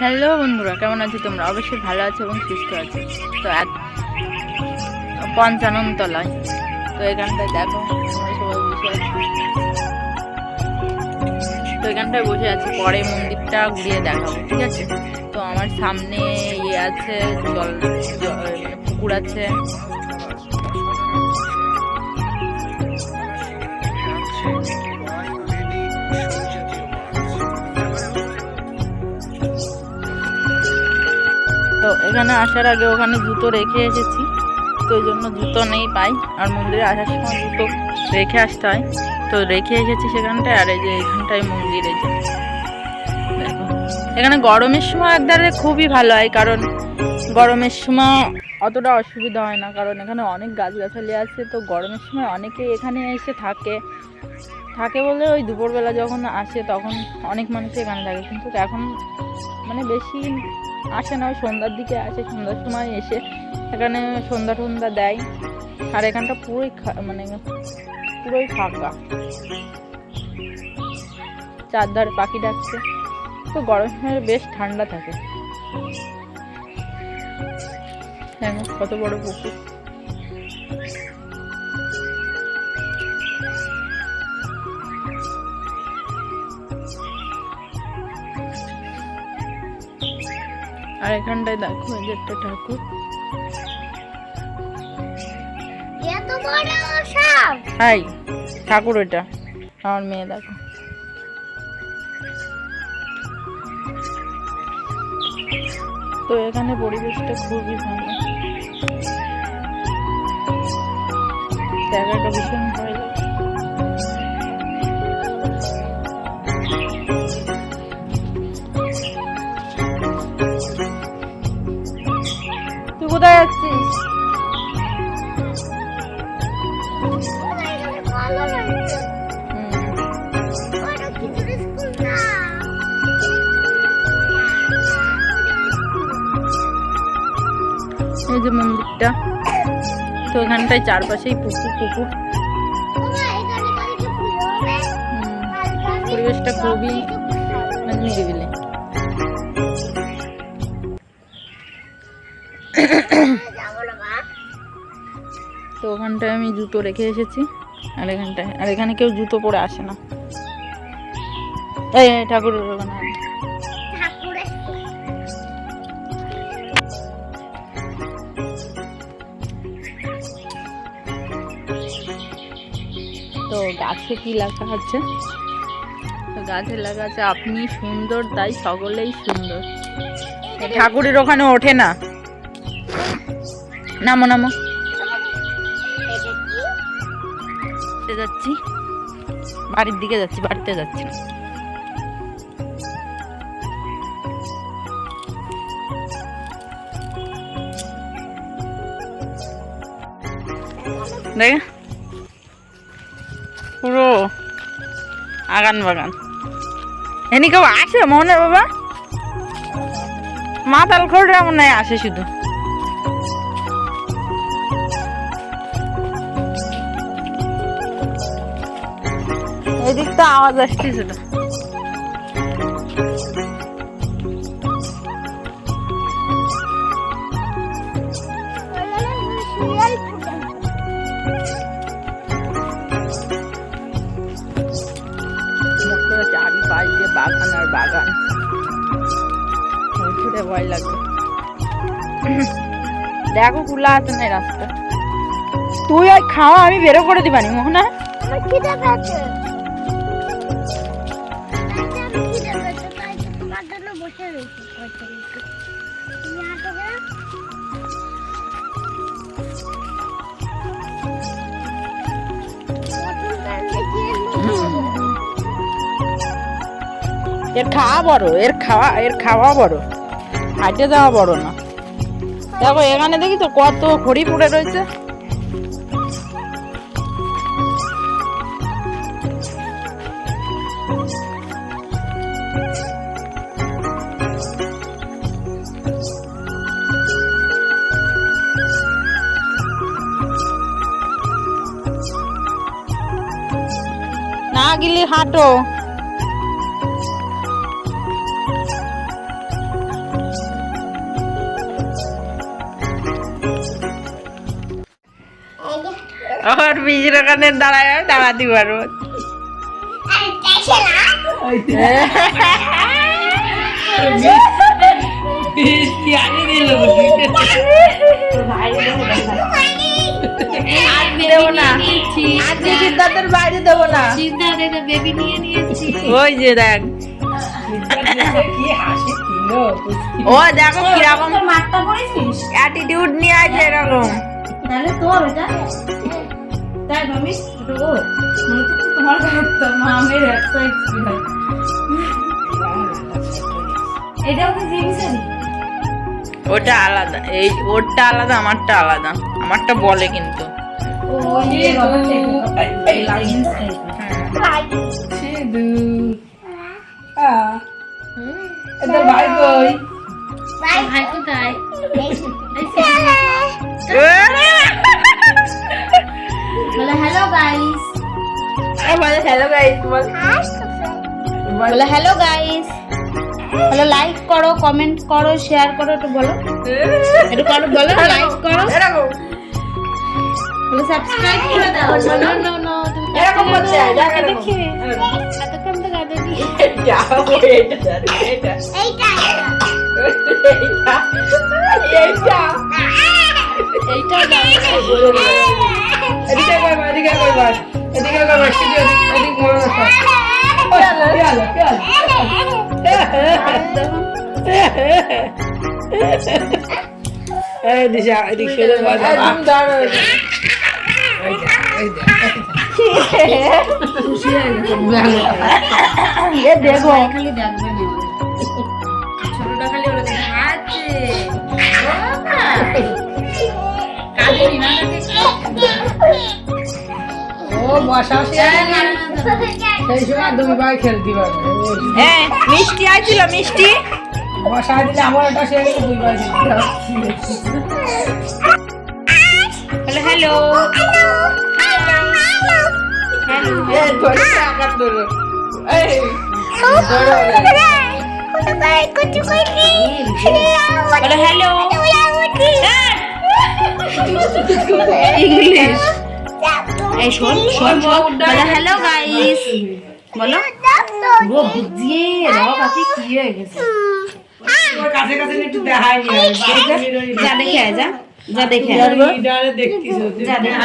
Hello বন্ধুরা, কেমন আছো তোমরা? অবশ্যই ভালো আছো এবং সুস্থ আছো। তো এক পঞ্চানন তলায় তো এখানটায় দেখো সবাই বসে আছি। তো এখানটায় বসে আছি, পরে মন্দিরটা ঘুরিয়ে দেখাবো, ঠিক আছে? তো আমার সামনে ইয়ে আছে জল মানে পুকুর আছে। তো এখানে আসার আগে ওখানে জুতো রেখে এসেছি। তো ওই জন্য জুতো নেই পাই। আর মন্দিরে আসার সময় জুতো রেখে আসতে হয়। তো রেখে এসেছি সেখানটায়, আর এই যে এখানটায় মন্দিরে যে। এখানে গরমের সময় একদারে খুবই ভালো হয়, কারণ গরমের সময় অতটা অসুবিধা হয় না। কারণ এখানে অনেক গাছগাছালি আছে, তো গরমের সময় অনেকে এখানে এসে থাকে। থাকে বলে ওই দুপুরবেলা যখন আসে, তখন অনেক মানুষ এখানে থাকে। কিন্তু এখন মানে বেশি আসে না, ওই সন্ধ্যার দিকে আসে, সন্ধ্যার সময় এসে এখানে সন্ধ্যা টন্ধা দেয়। আর এখানটা পুরোই মানে পুরোই ফাঁকা। চারধারে পাখি ডাকছে। তো গরম সময় বেশ ঠান্ডা থাকে। কত বড় পুকুর। আর এখানটায় দেখো এই যে একটা ঠাকুর। হাই ঠাকুর এটা আমার মেয়ে দেখো। তো এখানে পরিবেশটা খুবই ভালো। জায়গাটা ভীষণ ভালো। এই যে মন্দিরটা তো এখানটায় চারপাশেই পুকুর পুকুর পরিবেশটা খুবই। মানে নিরিবিলি। তো ওখানটায় আমি জুতো রেখে এসেছি, আর এখানটায় আর এখানে কেউ জুতো পরে আসে না এই ঠাকুরের ওখানে গাছে কি লেখা আছে? তো গাছে লেখা আছে আপনি সুন্দর তাই সকলেই সুন্দর। ঠাকুরের ওখানে ওঠে না। নামো নামো। যাচ্ছি। বাড়ির দিকে যাচ্ছি বাড়িতে যাচ্ছি। দেখ। আগান বাগান। এনি কেউ আসে মনে বাবা? মাতাল খোড়া মনে হয় আসে শুধু। এদিক তো আওয়াজ আসছে আসতেছিল বাগান। আর বাগান ভয় লাগবে দেখো খোলা আছে না রাস্তা তুই ওই খাওয়া আমি বেরো করে দিবানি, মোহনা। খিদে পেয়েছে। এর খাওয়া বড়, এর খাওয়া এর খাওয়া বড়। হাঁটে যাওয়া বড় না। দেখো, এখানে দেখি তো কত খড়ি পড়ে রয়েছে। না গেলে, হাঁটো। ওর বীজের ওখানে দাঁড়ায় দাঁড়াতে পারব। সিদ্ধার্থের বাইরে দেবো না বেবি নিয়ে নিয়েছি ওই যে দেখ। ও দেখো কীরকম পড়েছিস? অ্যাটিটিউড নিয়ে আছে এরকম। তাহলে তোর তাই মনে হচ্ছে তোমার মামের একটা এক্সপিরিয়েন্স এটাও তো জিনিসেরই ওটা আলাদা এই ওরটা আলাদা আমারটা আলাদা। আমারটা বলে কিন্তু। ভাই কোথায়? বলে হ্যালো গাইস বল হ্যালো গাইস বলে লাইক করো কমেন্ট করো শেয়ার করো একটু বলো। একটু করো বলো লাইক করো। বলে সাবস্ক্রাইব করে দাও। নো নো নো এরকম হয়, দেখ। দেখে এতক্ষণ তো গাদা যাও এটা এটা এইটা এইটা এইটা। এইটাও গাদা এদিকে কয়বার এদিকে এদিকে মনে রাখো। পেয়ালা পেয়ালা এই দিশা এদিকে দেখো খালি দেখবে ছোটটা খালি ওরা আছে কাঁদিনি না ও বসা সেই সময় তুমি ভাই খেলতে পারবে। হ্যাঁ মিষ্টি আইছিল মিষ্টি। বসা দিলে আমার একটা সে দুই ভাই হ্যালো হ্যালো এ ধরে এই বলো হ্যালো ইংলিশ। এই শোন শোন বলো হ্যালো গাইস বলো। ও বুঝিয়ে রাও কাকি কি হয়ে গেছে? কাছে কাছে একটু দেখাই নি যা দেখে যা যা। দেখে যা দেখে